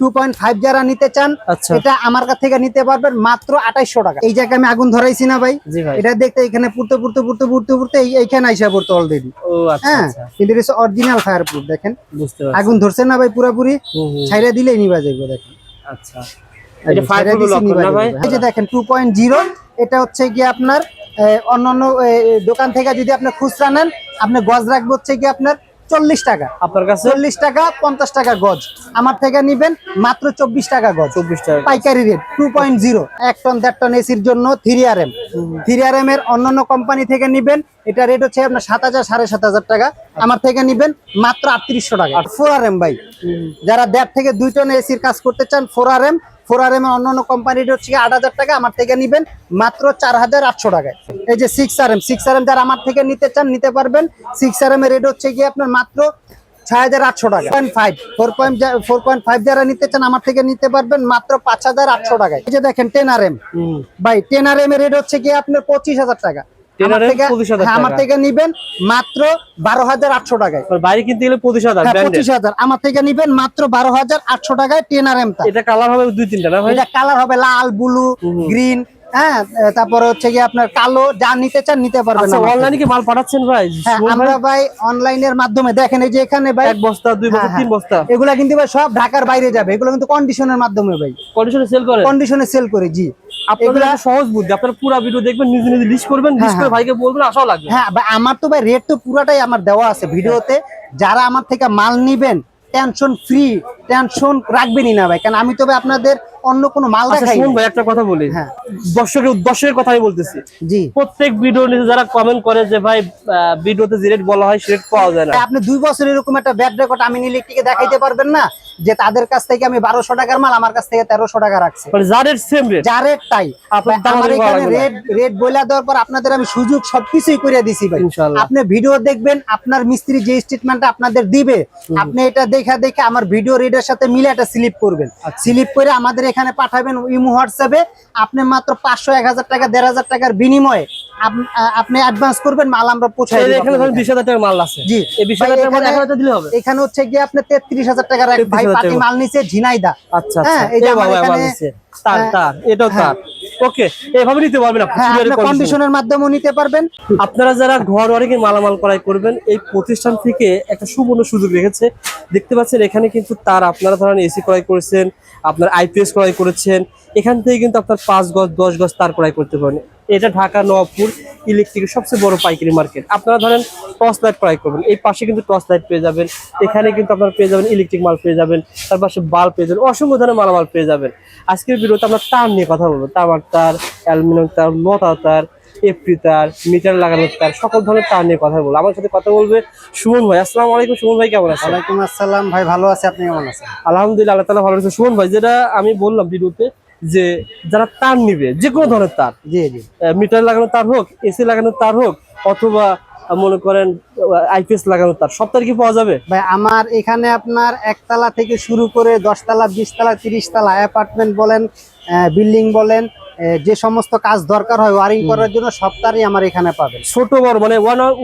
Two point five যারা নিতে চান আচ্ছা। এটা আমার কাছ থেকে নিতে পারবেন মাত্র আঠাইশশো টাকা। এই জায়গায় আমি আগুন ধরাইছি না ভাই। এটা দেখতে এখানে পুড়তে পুড়তে পুড়তে পুড়তে এই- এইখানে আইসা পড়তো অলরেডি ও আচ্ছা হ্যাঁ আচ্ছা। কিন্তু এটা অরিজিনাল ফায়ার প্রুফ দেখেন। বুঝতে পারছি। আগুন ধরছে না ভাই পুরোপুরি। ছাইরা দিলেই নিবা যাবে দেখেন। আচ্ছা। এটা ফায়ার ছাইরা দিছি, নিবা না ভাই? এই যে দেখেন টু পয়েন্ট জিরো এটা হচ্ছে গিয়ে আপনার অন্যান্য দোকান থেকে যদি আপনি খুচরা নেন আপনি গজ রাখবে হচ্ছে কি আপনার চল্লিশ টাকা। আপনার কাছে? চল্লিশ টাকা পঞ্চাশ টাকা গজ। আমার থেকে নিবেন মাত্র চব্বিশ টাকা গজ। চব্বিশ টাকা পাইকারি রেট টু পয়েন্ট জিরো এক টন দেড় টন এসির জন্য three R M three R M এর অন্যান্য কোম্পানি থেকে নিবেন এটা রেট হচ্ছে আপনার সাত হাজার সাড়ে সাত হাজার টাকা। আমার থেকে নিবেন মাত্র আটত্রিশশো টাকা। ফোর আর এম ভাই। যারা দেড় থেকে দুই টন এসির কাজ করতে চান four R M four R M এর অন্যান্য কোম্পানির হচ্ছে আট হাজার টাকা আমার থেকে নিবেন মাত্র চার হাজার আটশো টাকায়। এই যে six R M six R M যারা আমার থেকে নিতে চান নিতে পারবেন। সিক্স আর এম এর রেট হচ্ছে গিয়ে আপনার মাত্র ছয় হাজার আটশো টাকা point five four point four point five যারা নিতে চান আমার থেকে নিতে পারবেন মাত্র পাঁচ হাজার আটশো টাকায়। এই যে দেখেন টেন আর এম ভাই টেন আর এম এর রেট হচ্ছে গিয়ে আপনার পঁচিশ হাজার টাকা। 10 আমার থেকে 25,000 হ্যাঁ, থেকে নিবেন মাত্র বারো হাজার আটশো টাকায়। আর বাইরে কিনতে গেলে পঁচিশ হাজার হ্যাঁ পঁচিশ হাজার। আমার থেকে নিবেন মাত্র বারো হাজার আটশো টাকায় টেন আর এম এটা কালার হবে দুই তিনটা না এটা কালার হবে লাল ব্লু গ্রিন হ্যাঁ তারপরে হচ্ছে গিয়ে আপনার কালো যা নিতে চান নিতে পারবেন আচ্ছা। অনলাইনে কি মাল পাঠাচ্ছেন ভাই? হ্যাঁ? আমরা ভাই অনলাইনের মাধ্যমে দেখেন এই যে এখানে ভাই এক বস্তা দুই বস্তা হ্যাঁ, তিন বস্তা। এগুলা কিন্তু ভাই সব ঢাকার বাইরে যাবে। এগুলো কিন্তু কন্ডিশনের মাধ্যমে ভাই। কন্ডিশনে সেল করেন? কন্ডিশনে সেল করে জি। আপনাদের এগুলা- সহজ বুদ্ধি? আপনারা পুরো ভিডিও দেখবেন নিজে নিজে লিস্ট করবেন লিস্ট করে ভাইকে বলবেন আশাও লাগবে। হ্যাঁ ভাই, আমার তো ভাই রেট তো পুরাটাই আমার দেওয়া আছে ভিডিওতে যারা আমার থেকে মাল নিবেন টেনশন ফ্রি টেনশন রাখবেনই না ভাই কারণ আমি আপনাদের অন্য কোনো মাল আচ্ছা দেখাই শুনুন ভাই একটা কথা বলি। হ্যাঁ। দর্শকের কথা আমি বলতেছি। জি। প্রত্যেক ভিডিও নিচে যারা কমেন্ট করে যে ভাই ভিডিওতে যে রেট বলা হয় রেট পাওয়া যায় না। আপনি দুই বছর এরকম একটা ব্যাড রেকর্ড আমি ইলেকট্রিকে দেখাইতে পারবেন না যে তাদের কাছ থেকে আমি বারোশো টাকার মাল আমার কাছ থেকে তেরোশো টাকা রাখছি। মানে যা রেট সেম রেট যা রেট তাই। আমার এখানে রেট রেট বইলা দেওয়ার পর আপনাদের আমি সুযোগ সবকিছুই করে দিছি ভাই। ইনশাআল্লাহ। আপনি ভিডিও দেখবেন আপনার মিস্ত্রি যে স্টেটমেন্টটা আপনাদের দিবে আপনি এটা দেখা দেখে আমার ভিডিও রেটের সাথে মিলে একটা স্লিপ করবেন আচ্ছা। স্লিপ করে আমাদের এখানে পাঠাবেন ইমো হোয়াটসঅ্যাপে আপনি মাত্র পাঁচশো এক হাজার টাকা দেড় হাজার টাকার বিনিময়ে আপনি অ্যাডভান্স করবেন মাল আমরা এই এখানে ধরেন আপনাদের বিশ হাজার টাকার মাল আছে জি। এই বিশ ভাই, হাজার টাকার মাল এখানে- দিলে হবে এখানে হচ্ছে গিয়ে আপনি তেত্রিশ হাজার টাকার এক ভাই 33,000 পাতি টাকা। মাল নিচে ঝিনাইদা আচ্ছা আচ্ছা হ্যাঁ, এই যে আমার এখানে- আবার নিচ্ছে। তার হ্যাঁ। তার এটাও তার ওকে এভাবে নিতে পারবেন আপনি হ্যাঁ। কন্ডিশনের মাধ্যমেও নিতে পারবেন আপনারা যারা ঘর অনেকে মালামাল ক্রয় করবেন এই প্রতিষ্ঠান থেকে একটা সুবর্ণ সুযোগ রেখেছে দেখতে পাচ্ছেন এখানে কিন্তু তার আপনারা ধরেন এসি ক্রয় করেছেন আপনার আইপিএস ক্রয় করেছেন এখান থেকে কিন্তু আপনার পাঁচ গজ দশ গজ তার ক্রয় করতে পারেন এটা ঢাকা নবাবপুর ইলেকট্রিকের সবচেয়ে বড় পাইকারি মার্কেট। আপনারা ধরেন টর্চ লাইট ক্রয় করবেন এই পাশে কিন্তু টর্চ লাইট পেয়ে যাবেন এখানে কিন্তু আপনারা পেয়ে যাবেন ইলেকট্রিক মাল পেয়ে যাবেন তার পাশে বাল্ব পেয়ে যাবেন অসংখ্য ধরনের মালামাল পেয়ে যাবেন। আজকের ভিডিওতে আমরা তার নিয়ে কথা বলব। তামার তার অ্যালুমিনিয়াম তার লতা তার এফপি তার মিটার লাগানোর তার সকল ধরনের তার নিয়ে কথা বলব। আমার সাথে কথা বলবে সুমন ভাই। আসসালামু আলাইকুম সুমন ভাই কেমন আছেন? ওয়ালাইকুম আসসালাম ভাই ভালো আছে আপনি কেমন আছেন? আলহামদুলিল্লাহ আল্লাহ তালা ভালো আছে সুমন ভাই যেটা আমি বললাম ভিডিওতে যে যারা তার নিবে যে কোনো ধরনের তার মিটার লাগানো তার হোক এসি লাগানো তার হোক অথবা মনে করেন আইপিএস লাগানো তার সব তার কি পাওয়া যাবে? ভাই আমার এখানে আপনার একতলা থেকে শুরু করে দশতলা বিশতলা তিরিশ তলা অ্যাপার্টমেন্ট বলেন বিল্ডিং বলেন যে সমস্ত কাজ দরকার হয় ওয়ারিং করার জন্য সপ্তাহে আমার এখানে পাবেন। ছোট বড় মানে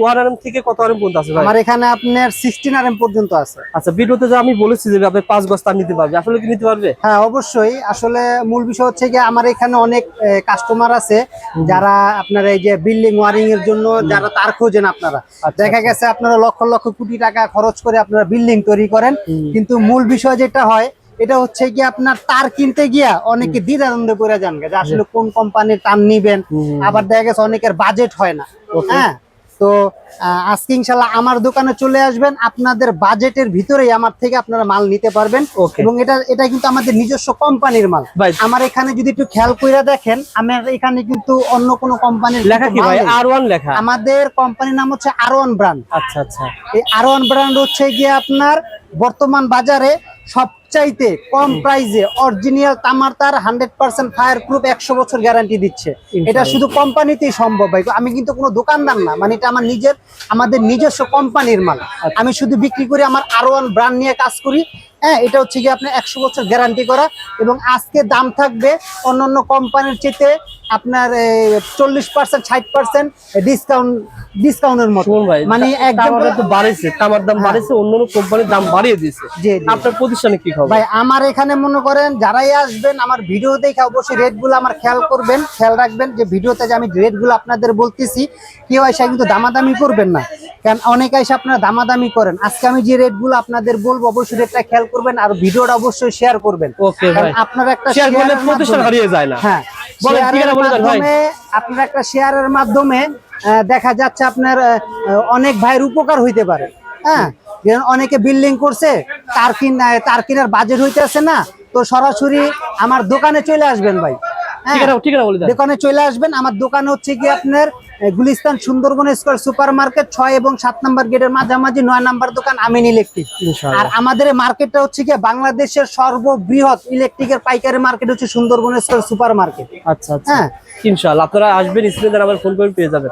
ওয়ান থেকে কত আর পর্যন্ত আছে আমার এখানে আপনার সিক্সটিন আর পর্যন্ত আছে। আচ্ছা ভিডিওতে যে আমি বলেছি যে আপনি পাঁচ গজ তার নিতে পারবে আসলে কি নিতে পারবে? হ্যাঁ অবশ্যই। আসলে মূল বিষয় হচ্ছে কি আমার এখানে অনেক কাস্টমার আছে যারা আপনার এই যে বিল্ডিং ওয়ারিং এর জন্য যারা তার খোঁজেন আপনারা। আচ্ছা, দেখা গেছে আপনারা লক্ষ লক্ষ কোটি টাকা খরচ করে আপনারা বিল্ডিং তৈরি করেন। কিন্তু মূল বিষয় যেটা হয় এটা হচ্ছে কি আপনার তার কিনতে গিয়া অনেকে দ্বিধাদ্বন্দ্ব করে যান যে আসলে কোন কোম্পানির তার নিবেন? আবার দেখা গেছে অনেকের বাজেট হয় না। হ্যাঁ? তো আজকে ইনশাল্লাহ আমার দোকানে চলে আসবেন। আপনাদের বাজেটের ভিতরেই আমার থেকে আপনারা মাল নিতে পারবেন. এবং এটা এটা কিন্তু আমাদের নিজস্ব কোম্পানির মাল। আমার এখানে যদি একটু খেয়াল করে দেখেন আমার এখানে কিন্তু অন্য কোনো কোম্পানির লেখা কি ভাই? আর ওয়ান লেখা? আমাদের কোম্পানির নাম হচ্ছে আর ওয়ান ব্র্যান্ড আচ্ছা আচ্ছা। এই আর ওয়ান ব্র্যান্ড হচ্ছে গিয়ে আপনার বর্তমান বাজারে সবচাইতে কম প্রাইসে অরিজিনাল তামার তার হান্ড্রেড পার্সেন্ট ফায়ার প্রুফ একশো বছর গ্যারান্টি দিচ্ছে। এটা শুধু কোম্পানিতেই সম্ভব ভাই। আমি কিন্তু কোনো দোকানদার না। মানে এটা আমার নিজের আমাদের নিজস্ব কোম্পানির মাল। আমি শুধু বিক্রি করি আমার আরও ওয়ান ব্র্যান্ড নিয়ে কাজ করি। হ্যাঁ এটা হচ্ছে কি আপনার একশো বছর গ্যারান্টি করা এবং আজকে দাম থাকবে অন্যান্য কোম্পানির চেতে আপনার চল্লিশ পার্সেন্ট ষাট পার্সেন্ট ডিসকাউন্ট ডিসকাউন্টের মতো। মানে একদম তামার তো বাড়িয়েছে তামার দাম হ্যাঁ। বাড়িয়েছে অন্যান্য কোম্পানির দাম বাড়িয়ে দিয়েছে। আপনার প্রতিষ্ঠানে কি খবর? ভাই আমার এখানে মনে করেন যারাই আসবেন আমার ভিডিও দেখে অবশ্যই রেটগুলো আমার খেয়াল করবেন খেয়াল রাখবেন যে ভিডিওতে যে আমি রেটগুলো আপনাদের বলতেছি কেউ এসে কিন্তু দামাদামি করবেন না। কারণ অনেকে এসে আপনারা দামাদামি করেন। আজকে আমি যে রেটগুলো আপনাদের বলব অবশ্যই রেটটা খেয়াল করবেন আর ভিডিওটা অবশ্যই শেয়ার করবেন। ওকে ভাই। আপনার একটা শেয়ার করলে প্রতিষ্ঠান হারিয়ে যায় না। হ্যাঁ বলেন, ঠিকানা বলে দেন ভাই। আপনার একটা শেয়ারের মাধ্যমে দেখা যাচ্ছে আপনার অনেক ভাইয়ের উপকার হইতে পারে। হ্যাঁ অনেকে বিল্ডিং করছে তার কিন তার কিনার বাজেট হইতেছে না তো সরাসরি আমার দোকানে চলে আসবেন ভাই। হ্যাঁ দোকানে চলে আসবেন। আমার দোকানে হচ্ছে কি আপনার Gulistan Sundarban square super market ছয় এবং সাত নাম্বার গেটের মাঝামাঝি নয় নাম্বার দোকান আমিন ইলেকট্রিক। আর আমাদের মার্কেটটা হচ্ছে কি বাংলাদেশের সর্ববৃহৎ ইলেকট্রিকের পাইকারি মার্কেট হচ্ছে সুন্দরবন স্কোয়ার সুপার মার্কেট আচ্ছা আচ্ছা। হ্যাঁ। ইনশাআল্লাহ। আপনারা আসবেন স্ক্রিনে আবার ফোন করে পেয়ে যাবেন।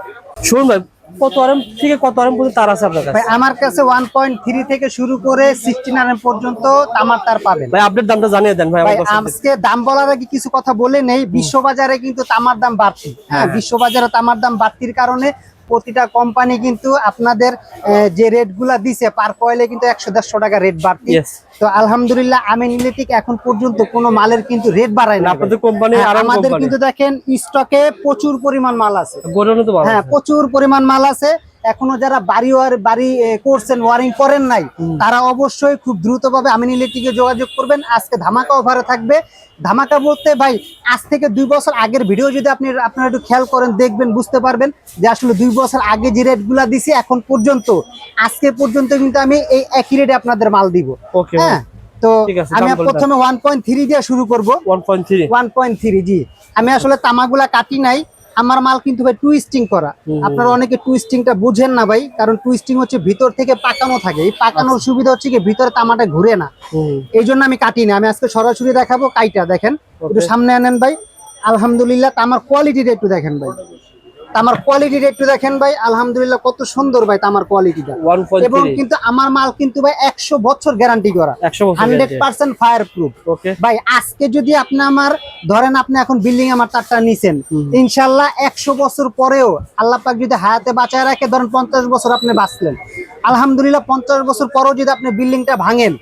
শুনুন ভাই কত আরাম থেকে কত আরাম পর্যন্ত তার আছে আপনার ভাই কাছে আমার কাছে ওয়ান পয়েন্ট থ্রি থেকে শুরু করে সিক্সটি নাইন পর্যন্ত তামার তার পাবেন। ভাই আপডেট দামটা জানিয়ে দেন ভাই ভাই আজকে দাম বলার আগে কিছু কথা বলে নেই বিশ্ববাজারে কিন্তু তামার দাম বাড়তি হ্যাঁ। বিশ্ববাজারে তামার দাম বাড়তির কারণে প্রতিটা কোম্পানি কিন্তু আপনাদের যে রেটগুলা দিছে পার কয়েলে কিন্তু একশো দেড়শো টাকা রেট বাড়তি। তো আলহামদুলিল্লাহ আমিন ঠিক এখন পর্যন্ত কোনো মালের কিন্তু রেট বাড়ায় না আপনাদের কোম্পানি হ্যাঁ, আমাদের কিন্তু দেখেন স্টকে প্রচুর পরিমাণ মাল আছে। হ্যাঁ প্রচুর পরিমাণ মাল আছে। এখনও যারা বাড়ি ওয়ার বাড়ি করছেন ওয়ারিং করেন নাই তারা অবশ্যই খুব দ্রুতভাবে আমিন ইলেকট্রিকে যোগাযোগ করবেন। আজকে ধামাকা অফারে থাকবে। ধামাকা বলতে ভাই আজ থেকে দুই বছর আগের ভিডিও যদি আপনি আপনারা একটু খেয়াল করেন দেখবেন বুঝতে পারবেন যে আসলে দুই বছর আগে যে রেটগুলা দিছি এখন পর্যন্ত আজকে পর্যন্ত কিন্তু আমি এই একই রেটে আপনাদের মাল দিব। ওকে হ্যাঁ? তো আমি প্রথমে ওয়ান পয়েন্ট থ্রি দিয়ে শুরু করব। One point three one point three জি। আমি আসলে তামাগুলা কাটি নাই আমার মাল কিন্তু ভাই টুইস্টিং করা। আপনারা অনেকে টুইস্টিংটা বুঝেন না ভাই কারণ টুইস্টিং হচ্ছে ভিতর থেকে পাকানো থাকে। এই পাকানোর সুবিধা হচ্ছে কি ভিতরে তামাটা ঘুরে না। এই জন্য আমি কাটি না আমি আজকে সরাসরি দেখাবো কাইটা দেখেন। একটু সামনে আনেন ভাই। আলহামদুলিল্লাহ তামার কোয়ালিটিটা একটু দেখেন ভাই। তামার কোয়ালিটিটা একটু দেখেন ভাই আলহামদুলিল্লাহ কত সুন্দর ভাই তামার কোয়ালিটিটা এবং কিন্তু আমার মাল কিন্তু ভাই একশো বছর গ্যারান্টি করা। Hundred percent fireproof okay ভাই আজকে যদি আপনি আমার ধরেন আপনি এখন বিল্ডিং আমার তারটা নিছেন। ইনশাল্লাহ একশো বছর পরেও আল্লাহ পাক যদি হায়াতে বাঁচায় রাখে ধরেন পঞ্চাশ বছর আপনি বাঁচলেন। আলহামদুলিল্লাহ পঞ্চাশ বছর পরেও যদি আপনি বিল্ডিংটা ভাঙেন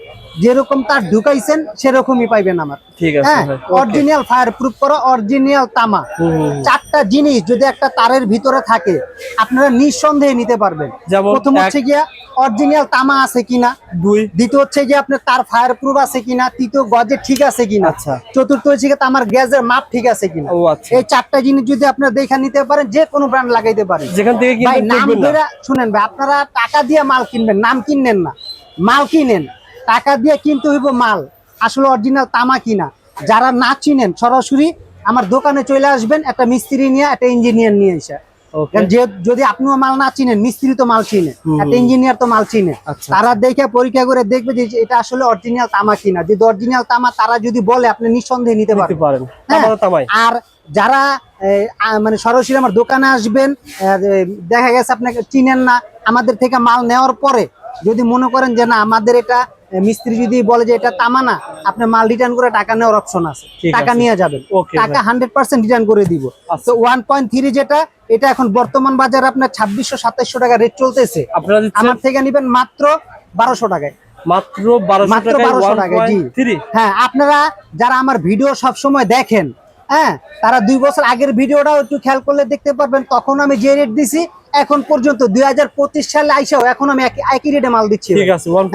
যেরকম তার ঢুকাইছেন সেরকমই পাইবেন আমার। ঠিক আছে হ্যাঁ অরিজিনাল ফায়ার প্রুফ করা অরিজিনাল তামা। চারটা জিনিস যদি একটা তারের ভিতরে থাকে আপনারা নিঃসন্দেহে নিতে পারবেন। প্রথম হচ্ছে গিয়া অরিজিনাল তামা আছে কিনা। দুই। দ্বিতীয় হচ্ছে গিয়ে আপনার তার ফায়ার প্রুফ আছে কিনা। তৃতীয় গজে ঠিক আছে কিনা। আচ্ছা। চতুর্থ হচ্ছে গিয়ে তামার গ্যাসের মাপ ঠিক আছে কিনা। ও আচ্ছা। এই চারটা জিনিস যদি আপনার দেখা নিতে পারেন যে কোনো ব্র্যান্ড লাগাইতে পারেন। যেখান থেকে ভাই নাম ধরে শুনেন ভাই আপনারা টাকা দিয়ে মাল কিনবেন নাম কিনবেন না। মাল কিনেন। টাকা দিয়ে কিনতে হইব মাল আসলে অরিজিনাল তামা কিনা। যারা না চিনেন সরাসরি আমার দোকানে চলে আসবেন একটা মিস্ত্রি নিয়ে একটা ইঞ্জিনিয়ার নিয়ে এসে। যদি আপনিও মাল না চিনেন মিস্ত্রি তো মাল চিনে একটা ইঞ্জিনিয়ার তো মাল চিনে। আচ্ছা। তারা দেখে পরীক্ষা করে দেখবে যে এটা আসলে অরিজিনাল তামা কিনা। যদি অরিজিনাল তামা তারা যদি বলে আপনি নিঃসন্দেহে নিতে পারেন হ্যাঁ। আর যারা মানে সরাসরি আমার দোকানে আসবেন দেখা গেছে আপনাকে চিনেন না আমাদের থেকে মাল নেওয়ার পরে যদি মনে করেন যে না আমাদের এটা মিস্ত্রি যদি বলে যে এটা তামা না আপনি মাল রিটার্ন করে টাকা নেওয়ার অপশন আছে। টাকা নিয়ে যাবেন। টাকা হান্ড্রেড পার্সেন্ট রিটার্ন করে দিব। আচ্ছা। তো ওয়ান পয়েন্ট থ্রি যেটা এটা এখন বর্তমান বাজারে আপনার ছাব্বিশশো সাতাইশশো টাকা রেট চলতেছে। আমার থেকে নিবেন মাত্র বারোশো টাকায়। মাত্র বারোশো মাত্র 1200 টাকায়, জি। হ্যাঁ আপনারা যারা আমার ভিডিও সব সময় দেখেন হ্যাঁ তারা দুই বছর আগের ভিডিওটাও একটু খেয়াল করলে দেখতে পারবেন তখন আমি যে রেট দিছি এখন পর্যন্ত দুই হাজার পঁচিশ সালে আইসাও এখন আমি একই- রেটে মাল দিচ্ছি। ঠিক আছে ওয়ান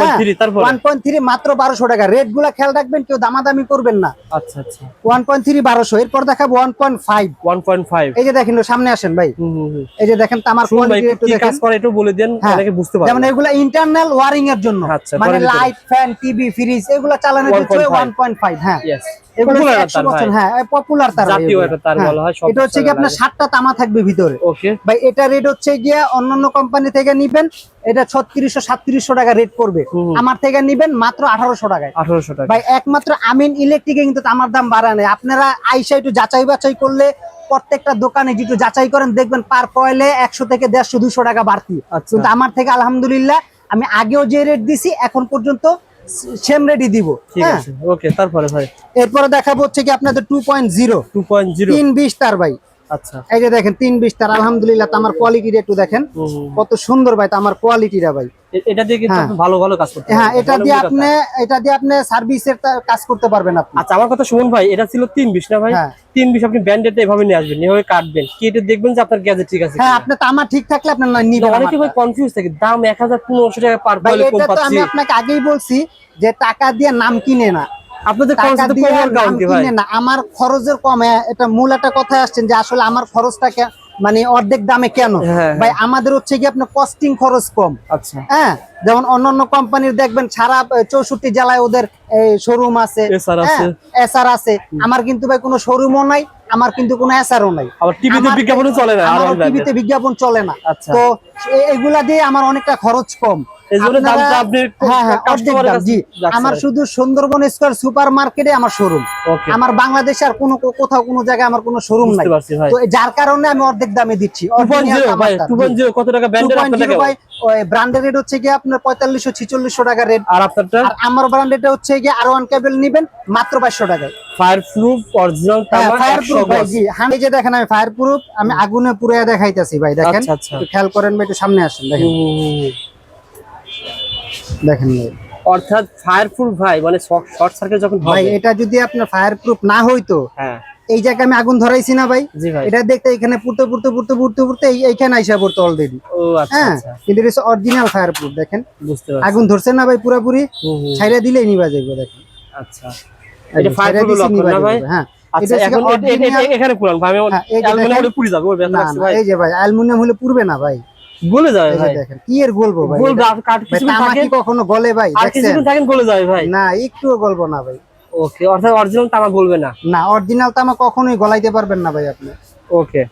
পয়েন্ট থ্রি মাত্র বারোশো টাকা। রেটগুলা খেয়াল রাখবেন কেউ দামাদামি করবেন না। আচ্ছা আচ্ছা। ওয়ান পয়েন্ট থ্রি বারোশো এরপর দেখাবো one point five one point five এই যে দেখেন সামনে আসেন ভাই। এই যে দেখেন তামার কাজ করে একটু বলে দেন হ্যাঁ। অনেকে বুঝতে যেমন পারবে এগুলা ইন্টারনাল ওয়ারিং এর জন্য। আচ্ছা, মানে লাইট ফ্যান টিভি ফ্রিজ এগুলা চালানোর জন্য 1.5 ওয়ান পয়েন্ট ফাইভ হ্যাঁ। ইয়েস এগুলো Popular হচ্ছে একটা 100 তার বছর ভাই। হ্যাঁ পপুলার তার ভাই জাতীয় এগুলো। একটা তার হ্যাঁ। বলা হয়, এটা হচ্ছে কি আপনার সাতটা তামা থাকবে ভিতরে ওকে ভাই এটা রেট হচ্ছে গিয়ে অন্যান্য কোম্পানি থেকে নিবেন এটা ছত্রিশশো সাতত্রিশশো টাকা রেট পড়বে আমার থেকে নিবেন মাত্র আঠারোশো টাকায় আঠারোশো টাকা ভাই একমাত্র আমিন ইলেকট্রিকে কিন্তু তামার দাম বাড়ায় নাই আপনারা আইসা একটু যাচাই বাছাই করলে প্রত্যেকটা দোকানে যেটু যাচাই করেন দেখবেন পার কয়েলে একশো থেকে দেড়শো দুশো টাকা বাড়তি আচ্ছা। কিন্তু আমার থেকে আলহামদুলিল্লাহ আমি আগেও যে রেট দিছি এখন পর্যন্ত সেম রেডি দিব ঠিক হ্যাঁ? আছে ওকে তারপরে ভাই? এরপরে দেখাবো হচ্ছে কি আপনাদের two point zero two point zero তিন বিশ তার ভাই। আচ্ছা। এই যে দেখেন তিন বিশ তার আলহামদুলিল্লাহ তামার কোয়ালিটিটা একটু দেখেন। কত সুন্দর ভাই তামার কোয়ালিটিটা ভাই। এটা দিয়ে কিন্তু হ্যাঁ। আপনি ভালো ভালো কাজ করতে হ্যাঁ এটা দিয়ে আপনি এটা দিয়ে আপনি সার্ভিসের কাজ করতে পারবেন আপনি। আচ্ছা আমার কথা শুনুন ভাই এটা ছিল না ভাই। হ্যাঁ। তিন বিশ আপনি ব্যান্ডেড এভাবে নিয়ে আসবেন এভাবে কাটবেন। কেটে দেখবেন যে আপনার গ্যাজেট ঠিক আছে হ্যাঁ আপনি তামা ঠিক থাকলে নিবেন অনেকে ভাই কনফিউজ থাকে দাম এক হাজার পনেরোশো টাকা পার বলে কম পাচ্ছি। আমি আপনাকে আগেই বলছি যে টাকা দিয়ে নাম কিনে না। আপনাদের খরচ তো কমার কারণ কি ভাই। না আমার খরচের কমে এটা মূল একটা কথায় আসছেন যে আসলে আমার খরচটা মানে অর্ধেক দামে কেন? হ্যাঁ, ভাই আমাদের হচ্ছে কি আপনার কস্টিং খরচ কম। আচ্ছা। হ্যাঁ যেমন অন্যান্য কোম্পানির দেখবেন সারা চৌষট্টি জেলায় ওদের শোরুম আছে। আছে। এসআর আছে। আমার কিন্তু ভাই কোনো শোরুমও নাই আমার কিন্তু কোনো এসআরও নাই। টিভিতে বিজ্ঞাপনও চলে না টিভিতে বিজ্ঞাপন চলে না। আচ্ছা। তো এগুলা দিয়ে আমার অনেকটা খরচ কম। হ্যাঁ হ্যাঁ জি। আমার শুধু সুন্দরবন স্কোয়ার সুপার মার্কেটে আমার শোরুম আমার বাংলাদেশে আর কোনো কোথাও কোনো জায়গায় আমার কোনো শোরুম নাই। তো যার কারণে আমি অর্ধেক দামে দিচ্ছি। ব্র্যান্ডের রেট হচ্ছে গিয়ে আপনার পঁয়তাল্লিশশো ছিচল্লিশশো টাকা রেট আর আমার ব্র্যান্ডেরটা হচ্ছে গিয়ে আর ওয়ান কেবল নিবেন মাত্র বাইশশো টাকায়। ফায়ার প্রুফ অরিজিনাল তামা ফায়ার প্রুফ ভাই জি। হ্যাঁ যে দেখেন আমি ফায়ার প্রুফ আমি আগুনে পুরে দেখাইতেছি ভাই দেখেন। আচ্ছা আচ্ছা। খেয়াল করেন ভাই একটু সামনে আসেন দেখেন। দেখেন ভাই। অর্থাৎ ফায়ারপ্রুফ ভাই মানে শর্ট সার্কিট যখন ভাই এটা যদি আপনার ফায়ারপ্রুফ না হইতো হ্যাঁ। এই জায়গায় আমি আগুন ধরাইছি না ভাই। এটা দেখতে এখানে পুড়তে পুড়তে পুড়তে পুড়তে পুড়তে এইখানে আইসা পড়তো অলরেডি ও আচ্ছা হ্যাঁ আচ্ছা। কিন্তু এটা অরিজিনাল ফায়ার প্রুফ দেখেন। আগুন ধরছে না ভাই পুরাপুরি। ছাইরা দিলেই নিবা যাবে দেখেন। আচ্ছা। এটা ফায়ার প্রুফ দিছি, না ভাই? হ্যাঁ। আচ্ছা এখন পুরান। ভাই আমি অ্যালুমিনিয়াম হলে পুড়ে যাবে এই যে ভাই অ্যালুমিনিয়াম হলে পুড়বে না ভাই। গলে যাবে ভাই। দেখেন কি এর গলবো ভাই? কাট কিছু থাকে? কখনো গলে ভাই আর কিছু থাকেন গলে যাবে ভাই। না একটুও গলবো না ভাই। ওকে অর্থাৎ অরিজিনাল তামা গলবে না। না অরিজিনাল তামা কখনোই গলাইতে পারবেন না ভাই আপনি। ওকে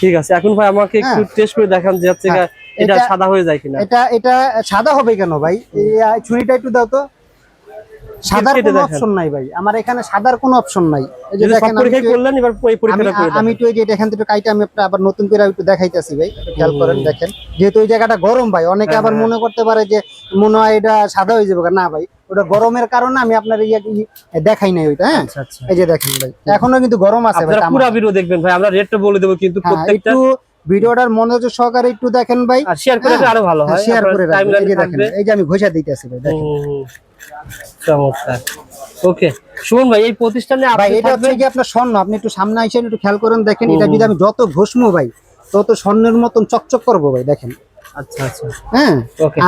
ঠিক আছে। এখন ভাই আমাকে একটু হ্যাঁ। টেস্ট করে দেখান যে হচ্ছে হ্যাঁ, এটা এটা- সাদা হয়ে যায় কিনা। এটা এটা সাদা হবে কেন ভাই? এই ছুরিটা একটু দাও তো। সাদার কোনো অপশন নাই ভাই। আমার এখানে সাদার কোনো অপশন নাই। এই যে দেখেন আমি পরীক্ষা করলেন এবার ওই করে আমি দেখান। এই যে এখান থেকে কাইটা আমি আবার নতুন করে একটু দেখাইতেছি ভাই খেয়াল করেন দেখেন। যেহেতু ওই জায়গাটা গরম ভাই অনেকে হ্যাঁ, আবার হ্যাঁ। মনে করতে পারে যে মনে হয় এটা সাদা হয়ে যাবে। না ভাই ওটা গরমের কারণে আমি আপনার ইয়ে দেখাই নাই ওইটা হ্যাঁ? আচ্ছা আচ্ছা। এই যে দেখেন ভাই এখনও কিন্তু গরম আছে ভাই পুরো ভিডিও দেখবেন ভাই আমরা রেটটা বলে দেবো কিন্তু হ্যাঁ, প্রত্যেকটা একটু ভিডিওটার মনোযোগ সহকারে একটু দেখেন ভাই। শেয়ার করে আরও ভালো হয় শেয়ার করে এই যে দেখেন এই যে আমি ঘষা দিতেছি ভাই দেখেন। চমৎকার। ওকে শুনুন ভাই এই প্রতিষ্ঠানে ভাই এটা হচ্ছে কি আপনার স্বর্ণ? আপনি একটু সামনে আইসেন একটু খেয়াল করেন দেখেন এটা যদি আমি যত ঘষমু ভাই তত স্বর্ণের মতন চকচক করব ভাই দেখেন। আচ্ছা আচ্ছা। হ্যাঁ?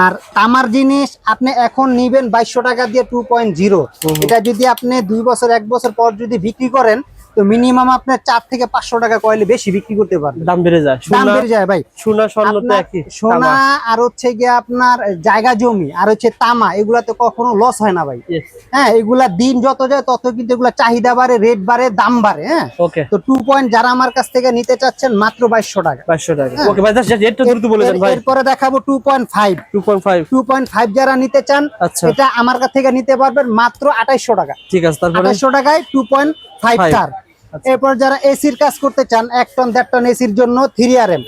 আর তামার জিনিস আপনি এখন নিবেন বাইশশো টাকা দিয়ে টু পয়েন্ট জিরো এটা যদি আপনি দুই বছর এক বছর পর যদি বিক্রি করেন তো মিনিমাম আপনার চার থেকে পাঁচশো টাকা কয়েলে বেশি বিক্রি করতে পারবেন। দাম বেড়ে যায়। দাম বেড়ে যায় ভাই। সোনা স্বর্ণ সোনা আর হচ্ছে গিয়ে আপনার জায়গা জমি আর হচ্ছে তামা এগুলাতে কখনো লস হয় না ভাই। হ্যাঁ এগুলা দিন যত যায় তত কিন্তু এগুলা চাহিদা বাড়ে রেট বাড়ে দাম বাড়ে হ্যাঁ। ওকে তো টু পয়েন্ট যারা আমার কাছ থেকে নিতে চাচ্ছেন মাত্র বাইশশো টাকা। পাঁচশো টাকা। ওকে ভাই জাস্ট রেটটা দ্রুত বলে দেন ভাই। এরপরে দেখাবো two point five two point five two point five যারা নিতে চান আচ্ছা। এটা আমার কাছ থেকে নিতে পারবেন মাত্র আঠাইশশো টাকা। ঠিক আছে তারপরে? আঠাইশশো টাকায় টু পয়েন্ট ফাইভ Five। আচ্ছা। এরপর যারা এসির কাজ করতে চান এক টন দেড় টন এসির জন্য three R M.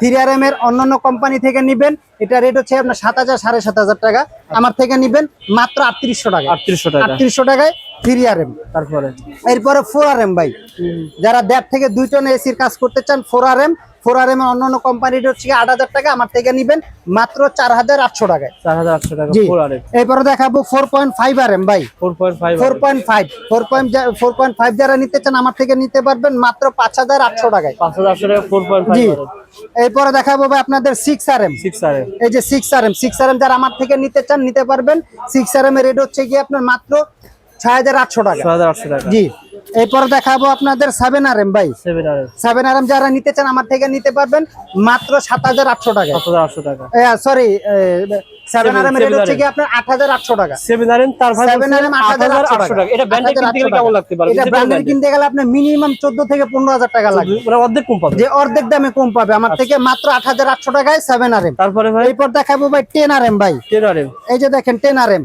Three R M এর অন্যান্য কোম্পানি থেকে নিবেন এটা রেট হচ্ছে আপনার সাত হাজার সাড়ে সাত হাজার টাকা। আমার থেকে নিবেন মাত্র আটত্রিশশো টাকা আটত্রিশশো টাকা। আটত্রিশশো টাকায় থ্রি আর এম। তারপরে? এরপরে ফোর আর এম ভাই। যারা দেড় থেকে দুই টন এসির কাজ করতে চান four R M four R M এর অন্যান্য কোম্পানির হচ্ছে আট হাজার টাকা আমার থেকে নিবেন মাত্র চার হাজার আটশো টাকায়। চার হাজার আটশো টাকা এরপরে দেখাবো four point five R M ভাই। Four point five four point five. Four point four point five যারা নিতে চান আমার থেকে নিতে পারবেন মাত্র পাঁচ হাজার আটশো টাকায়। পাঁচ হাজার আটশো টাকা ফোর পয়েন্ট ফাইভ এরপরে দেখাবো ভাই আপনাদের six R M. Six R এই যে six R M. Six R M যারা আমার থেকে নিতে চান নিতে পারবেন। সিক্স আর এম এর রেট হচ্ছে গিয়ে আপনার মাত্র ছয় হাজার আটশো টাকা। ছয় হাজার আটশো টাকা। জি। এরপরে দেখাবো আপনাদের সেভেন আর এম ভাই সেভেন আর এম যারা নিতে চান আমার থেকে নিতে পারবেন মাত্র সাত হাজার আটশো টাকা। আটশো টাকা। Sorry seven R M rate হচ্ছে RM আপনার আট হাজার আটশো টাকা। সেভেন আর তার সেভেন আর এম আট হাজার আটশো টাকা। এটা ব্যান্ডেড কিনতে কেমন লাগতে পারে? এটা ব্র্যান্ডের কিনতে গেলে আপনার মিনিমাম চোদ্দ থেকে পনেরো হাজার টাকা লাগবে। অর্ধেক কম পাবে। যে অর্ধেক দামে কম পাবে। আমার আচ্ছা। থেকে মাত্র আট হাজার আটশো টাকায় সেভেন আর এম তারপরে ভাই? এরপর দেখাবো ভাই টেন আর এম ভাই। টেন আর এম এই যে দেখেন টেন আর এম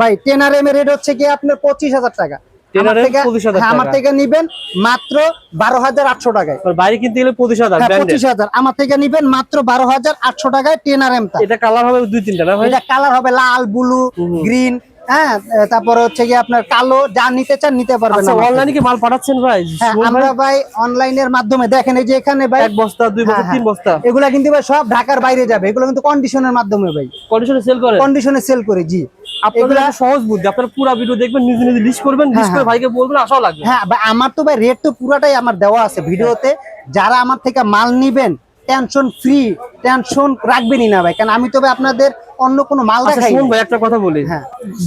ভাই টেন আর এম এর রেট হচ্ছে কি আপনার পঁচিশ হাজার টাকা। 10 আমার থেকে 25,000 হ্যাঁ, আমার নিবেন মাত্র বারো হাজার আটশো টাকায়। বাইরে কিনতে গেলে পঁচিশ হাজার হ্যাঁ পঁচিশ হাজার। আমার থেকে নিবেন মাত্র বারো হাজার আটশো টাকায় টেন আর এম এটা কালার হবে দুই তিনটা এটা কালার হবে লাল ব্লু গ্রিন হ্যাঁ তারপরে হচ্ছে কি আপনার কালো যা নিতে চান নিতে পারবেন আচ্ছা অনলাইনে কি মাল পাঠাচ্ছেন ভাই? হ্যাঁ আমরা ভাই? অনলাইনের মাধ্যমে দেখেন এই যে এখানে ভাই এক বস্তা দুই বস্তা তিন বস্তা। এগুলা কিন্তু ভাই সব ঢাকার বাইরে যাবে। এগুলো কিন্তু কন্ডিশনের মাধ্যমে ভাই। কন্ডিশনে সেল করেন কন্ডিশনে সেল করে জি। আপনাদের এগুলা- সহজ বুদ্ধি আপনারা পুরো ভিডিও দেখবেন নিজে নিজে লিস্ট করবেন লিস্ট করে হ্যাঁ। ভাইকে বলবেন আশাও লাগবে। হ্যাঁ ভাই, আমার তো ভাই রেট তো পুরাটাই আমার দেওয়া আছে ভিডিওতে যারা আমার থেকে মাল নিবেন টেনশন ফ্রি টেনশন রাখবেনই না ভাই। কারণ আমি তো ভাই আপনাদের অন্য কোনো মাল আচ্ছা দেখাই শুনুন ভাই একটা কথা বলি। হ্যাঁ।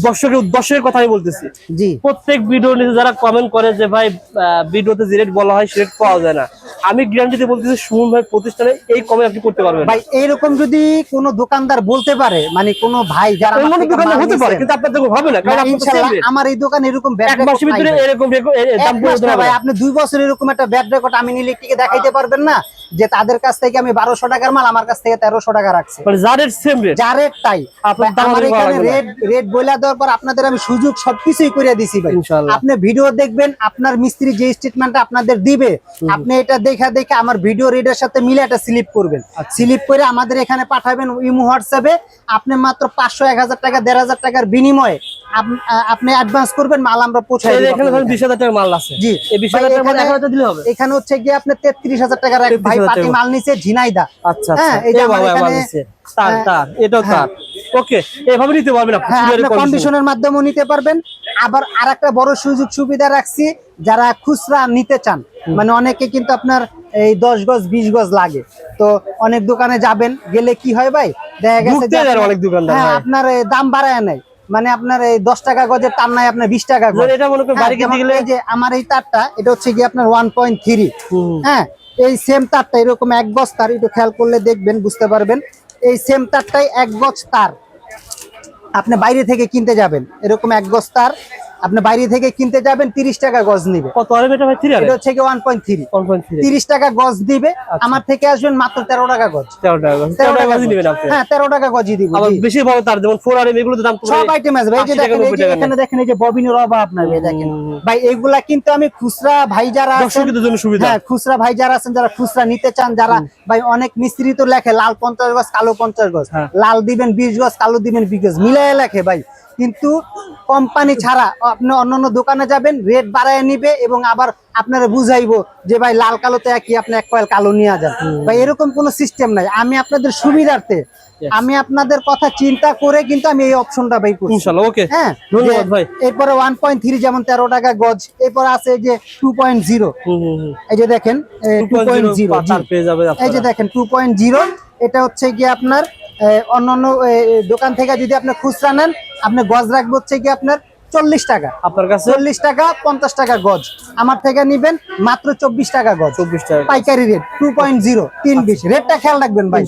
দর্শকের দর্শকের কথা আমি বলতেছি। জি। প্রত্যেক ভিডিও নিচে যারা কমেন্ট করে যে ভাই ভিডিওতে যে রেট বলা হয় সে রেট পাওয়া যায় না। আমি গ্যারান্টিতে বলতেছি সুমন ভাই প্রতিষ্ঠানে এই কমে আপনি করতে পারবেন। ভাই এইরকম যদি কোনো দোকানদার বলতে পারে মানে কোনো ভাই যারা আমার দোকানে হতে পারে কিন্তু আপনার দেখুন হবে না কারণ তো rate। আমার এই দোকান এরকম ব্যাড এক মাসের ভিতরে এরকম দাম পরিবর্তন ভাই আপনি দুই বছর এরকম একটা ব্যাড রেকর্ড আমি নিলে কি দেখাইতে পারবেন না? যে তাদের কাছ থেকে আমি বারোশো টাকার মাল আমার কাছ থেকে তেরোশো টাকা রাখছি। মানে রেট সেম রেট যা রেট তাই। আমার এখানে রেট রেট বইলা দেওয়ার পর আপনাদের আমি সুযোগ সবকিছুই করে দিছি ভাই। আপনি ভিডিও দেখবেন আপনার মিস্ত্রি যে স্টেটমেন্টটা আপনাদের দিবে আপনি এটা দেখা দেখে আমার ভিডিও রেটের সাথে মিলে একটা স্লিপ করবেন। আচ্ছা। স্লিপ করে আমাদের এখানে পাঠাবেন ইমো হোয়াটসঅ্যাপে। আপনি মাত্র পাঁচশো এক হাজার টাকা দেড় হাজার টাকার বিনিময়ে আপনি অ্যাডভান্স করবেন মাল আমরা পৌঁছাই এখানে ধরেন আপনাদের বিশ হাজার টাকার মাল আছে। জি। এই টাকার মাল এখানে- দিলে হবে। এখানে হচ্ছে গিয়ে আপনি তেত্রিশ হাজার টাকার এক ভাই 33,000 পাতি মাল নিচে ঝিনাইদা। আচ্ছা আচ্ছা। হ্যাঁ, এই যে আমার এখানে- তার হ্যাঁ। তার এটাও তার। ওকে এভাবে নিতে পারবেন আপনি হ্যাঁ। কন্ডিশনের নিতে পারবেন। আবার বড় সুযোগ সুবিধা রাখছি যারা খুচরা নিতে চান। মানে অনেকে কিন্তু আপনার এই দশ গজ বিশ গজ লাগে। তো অনেক দোকানে যাবেন গেলে কি হয় ভাই? দেখা গেছে অনেক হ্যাঁ হ্যাঁ। আপনার দাম বাড়ায় নাই। মানে আপনার এই দশ টাকা গজের তার নাই আপনার বিশ টাকা গজ। এটা মনে করেন যে আমার এই তারটা এটা হচ্ছে কি আপনার ওয়ান পয়েন্ট থ্রি হ্যাঁ এই সেম তারটা এরকম এক গজ তার, একটু খেয়াল করলে দেখবেন, বুঝতে পারবেন। এই সেম তারটাই এক গজ তার। আপনি বাইরে থেকে কিনতে যাবেন, এরকম এক গজ তার। আপনি বাইরে থেকে কিনতে যাবেন তিরিশ টাকা গজ নিবে। কত এটা ভাই এটা হচ্ছে one point three one point three তিরিশ টাকা গজ দিবে। আমার থেকে আসবেন মাত্র তেরো টাকা গজ। তেরো টাকা তেরো নেবেন গজ। হ্যাঁ তেরো টাকা গজই দিব বেশি ভালো তার যেমন ফোর আর এগুলো দাম সব আইটেম আছে। ভাই যে দেখেন এই 90 যে টাকা এখানে দেখেন এই যে ববিনের অভাব আপনার ভাই দেখেন। ভাই এইগুলা কিন্তু আমি খুচরা ভাই যারা দর্শকদের জন্য সুবিধা। হ্যাঁ খুচরা ভাই যারা আছেন যারা খুচরা নিতে চান যারা ভাই অনেক মিস্ত্রি তো লেখে লাল পঞ্চাশ গজ কালো পঞ্চাশ গজ। হ্যাঁ। লাল দিবেন বিশ গজ কালো দিবেন বিশ গজ মিলাই লেখে ভাই। কিন্তু কোম্পানি ছাড়া আপনি অন্যান্য দোকানে যাবেন রেট বাড়ায় নিবে এবং আবার আপনারা বুঝাইবো যে ভাই লাল কালো তো একই আপনি এক কয়েল কালো নিয়ে যান। ভাই এরকম কোনো সিস্টেম নাই। আমি আপনাদের সুবিধার্থে আমি আপনাদের কথা চিন্তা করে কিন্তু আমি এই অপশনটা ভাই করছি। ইনশাল্লাহ ওকে হ্যাঁ ধন্যবাদ ভাই। এরপরে ওয়ান পয়েন্ট থ্রি যেমন তেরো টাকা গজ এরপর আছে যে টু পয়েন্ট জিরো হুম হুম হুম। এই যে দেখেন টু পয়েন্ট জিরো তার পেয়ে যাবে এই যে দেখেন টু পয়েন্ট জিরো এটা হচ্ছে গিয়ে আপনার অন্যান্য দোকান থেকে যদি আপনি খুচরা নেন আপনি গজ রাখবে হচ্ছে কি আপনার চল্লিশ টাকা। আপনার কাছে? চল্লিশ টাকা পঞ্চাশ টাকা গজ। আমার থেকে নিবেন মাত্র চব্বিশ টাকা গজ। চব্বিশ টাকা পাইকারি রেট টু পয়েন্ট জিরো তিন বিশ। রেটটা খেয়াল রাখবেন ভাই।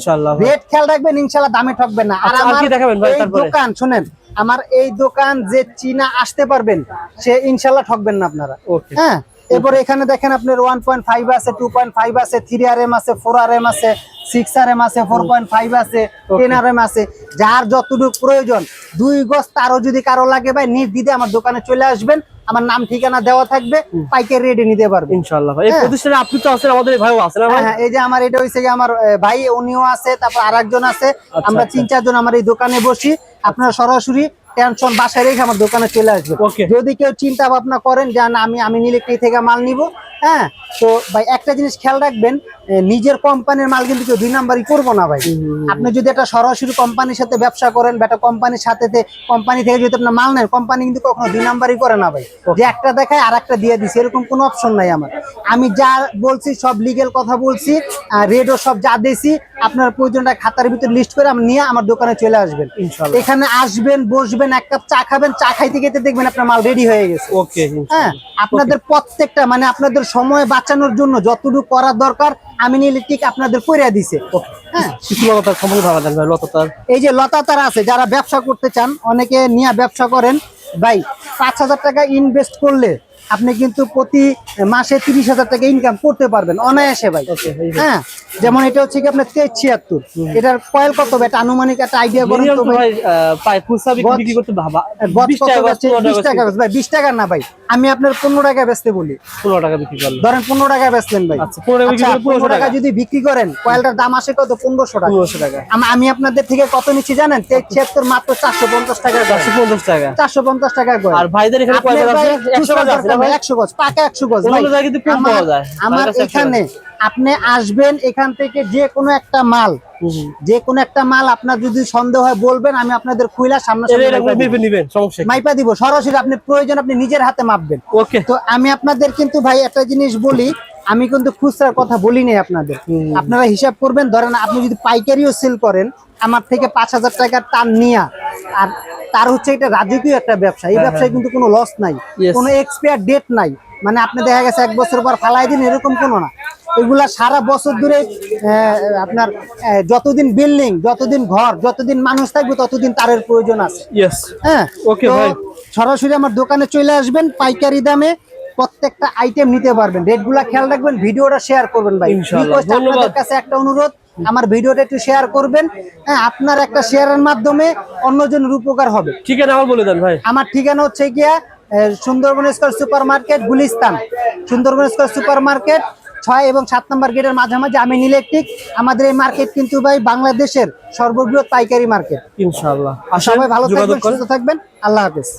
রেট খেয়াল রাখবেন ইনশাল্লাহ দামে ঠকবেন না। আর আচ্ছা, আমার দেখাবেন ভাই দোকান শুনেন আমার এই দোকান যে চীনা আসতে পারবেন সে ইনশাল্লাহ ঠকবেন না আপনারা। হ্যাঁ? এরপরে এখানে দেখেন আপনার ওয়ান পয়েন্ট ফাইভ আছে টু পয়েন্ট ফাইভ আছে থ্রি আর এম আছে ফোর আর এম আছে সিক্স আর এম আছে ফোর পয়েন্ট ফাইভ আছে টেন আর এম আছে। যার যতটুকু প্রয়োজন দুই গজ তারও যদি কারও লাগে ভাই নির্দিদে আমার দোকানে চলে আসবেন। আমার নাম ঠিকানা দেওয়া থাকবে পাইকারি রেডি নিতে পারবেন। ইনশাল্লাহ এই হ্যাঁ। প্রতিষ্ঠানে আপনি তো আছেন আমাদের ভাইও আছেন হ্যাঁ, হ্যাঁ, এই যে আমার এটা হয়েছে যে আমার ভাই উনিও আছে তারপর আর একজন আছে আমরা আচ্ছা। তিন চারজন আমার এই দোকানে বসি। আপনারা সরাসরি টেনশন বাসায় রেখে আমার দোকানে চলে আসবে. যদি কেউ চিন্তা ভাবনা করেন যে না আমি আমি ইলেকট্রিক থেকে মাল নিব? হ্যাঁ তো ভাই একটা জিনিস খেয়াল রাখবেন নিজের কোম্পানির মাল কিন্তু কেউ দুই নাম্বারই করব না ভাই। আপনি যদি একটা সরাসরি কোম্পানির সাথে ব্যবসা করেন বা একটা কোম্পানির সাথে কোম্পানি থেকে যদি আপনার মাল নেন কোম্পানি কিন্তু কখনো দুই নাম্বারই করে না ভাই। যে একটা দেখায় আর একটা দিয়ে দিছে এরকম কোনো অপশন নাই আমার। আমি যা বলছি সব লিগেল কথা বলছি রেডও সব যা দিয়েছি আপনার প্রয়োজনটা খাতার ভিতরে লিস্ট করে আমি নিয়ে আমার দোকানে চলে আসবেন। এখানে আসবেন বসবেন এক কাপ চা খাবেন চা খাইতে খেতে দেখবেন আপনার মাল রেডি হয়ে গেছে। ওকে হ্যাঁ আপনাদের প্রত্যেকটা মানে আপনাদের সময় বাঁচানোর জন্য যতটুকু করার দরকার আমিন ঠিক আপনাদের করে দিছে। হ্যাঁ। এই যে লতাতার আছে যারা ব্যবসা করতে চান অনেকে নিয়ে ব্যবসা করেন ভাই পাঁচ হাজার টাকা ইনভেস্ট করলে আপনি কিন্তু প্রতি মাসে তিরিশ হাজার টাকা ইনকাম করতে পারবেন অনায়াসে ভাই। হ্যাঁ যেমন এটা হচ্ছে কি আপনার তেইশ ছিয়াত্তর। এটার কয়েল কত হবে একটা আনুমানিক একটা আইডিয়া করেন তো তো ভাই। ভাই আহ, পাই ফুলসা গছ- বিক্রি করতে ভাবা গছ 20 কত টাকা গছ, বেচছে? 15 বিশ টাকা না ভাই। আমি আপনার পনেরো টাকা বেচতে বলি। 15 টাকা বিক্রি করল ধরেন পনেরো টাকা বেচলেন ভাই। আচ্ছা, 15 টাকা বিক্রি আচ্ছা, করলে 1500 পনেরো টাকা। যদি বিক্রি করেন কয়েলটার দাম আসে কত? পনেরোশো টাকা। 1500 টাকা। আমি আপনাদের থেকে কত নিচ্ছি জানেন? তেইশ ছিয়াত্তর মাত্র চারশো পঞ্চাশ টাকা 450 টাকা। চারশো পঞ্চাশ টাকা আর ভাইদের এখানে ভাই 100 গজ আছে না দরকার ভাই নেই, 100 গজ, পাকা 100 গজ, ভাই। কিন্তু কম আমার- পাওয়া যায়। আমার তার কাছে 100 এখানে আপনি আসবেন এখান থেকে যে কোনো একটা মাল। যে কোনো একটা মাল আপনার যদি সন্দেহ হয় বলবেন আমি আপনাদের খুইলা সামনে? মাইপা দিব সরাসরি আপনি প্রয়োজন আপনি নিজের হাতে মাপবেন ওকে তো আমি আপনাদের কিন্তু ভাই একটা জিনিস বলি আমি কিন্তু খুচরার কথা বলি নাই আপনাদের আপনারা হিসাব করবেন ধরেন আপনি যদি পাইকারিও সেল করেন আমার থেকে পাঁচ হাজার টাকার টান নিয়া আর তার হচ্ছে এটা রাজকীয় একটা ব্যবসা। এই ব্যবসায় কিন্তু কোনো লস নাই। হ্যাঁ, কোনো এক্সপায়ার ডেট নাই। মানে আপনি দেখা গেছে এক বছর পর ফালাই দিন এরকম কোনো না। এগুলা সারা বছর ধরে আপনার যতদিন বিল্ডিং যতদিন ঘর যতদিন মানুষ থাকবে ততদিন তারের প্রয়োজন আছে। হ্যাঁ? ওকে ভাই। সরাসরি আমার দোকানে চলে আসবেন পাইকারি দামে প্রত্যেকটা আইটেম নিতে পারবেন। রেটগুলা খেয়াল রাখবেন ভিডিওটা শেয়ার করবেন ভাই। আপনাদের কাছে একটা অনুরোধ আমার ভিডিওটা একটু শেয়ার করবেন। হ্যাঁ আপনার একটা শেয়ারের মাধ্যমে অন্যজনের উপকার হবে। ঠিকানা আমার বলে দেন ভাই। আমার ঠিকানা হচ্ছে গিয়া Sundarban square super market Gulistan. Sundarban square super market ছয় এবং সাত নম্বর গেটের মাঝামাঝি আমিন ইলেকট্রিক আমাদের এই মার্কেট কিন্তু ভাই বাংলাদেশের সর্ববৃহৎ পাইকারি মার্কেট। ইনশাআল্লাহ। আসেন সবাই ভালো থাকবেন সুস্থ থাকবেন। আল্লাহ হাফেজ।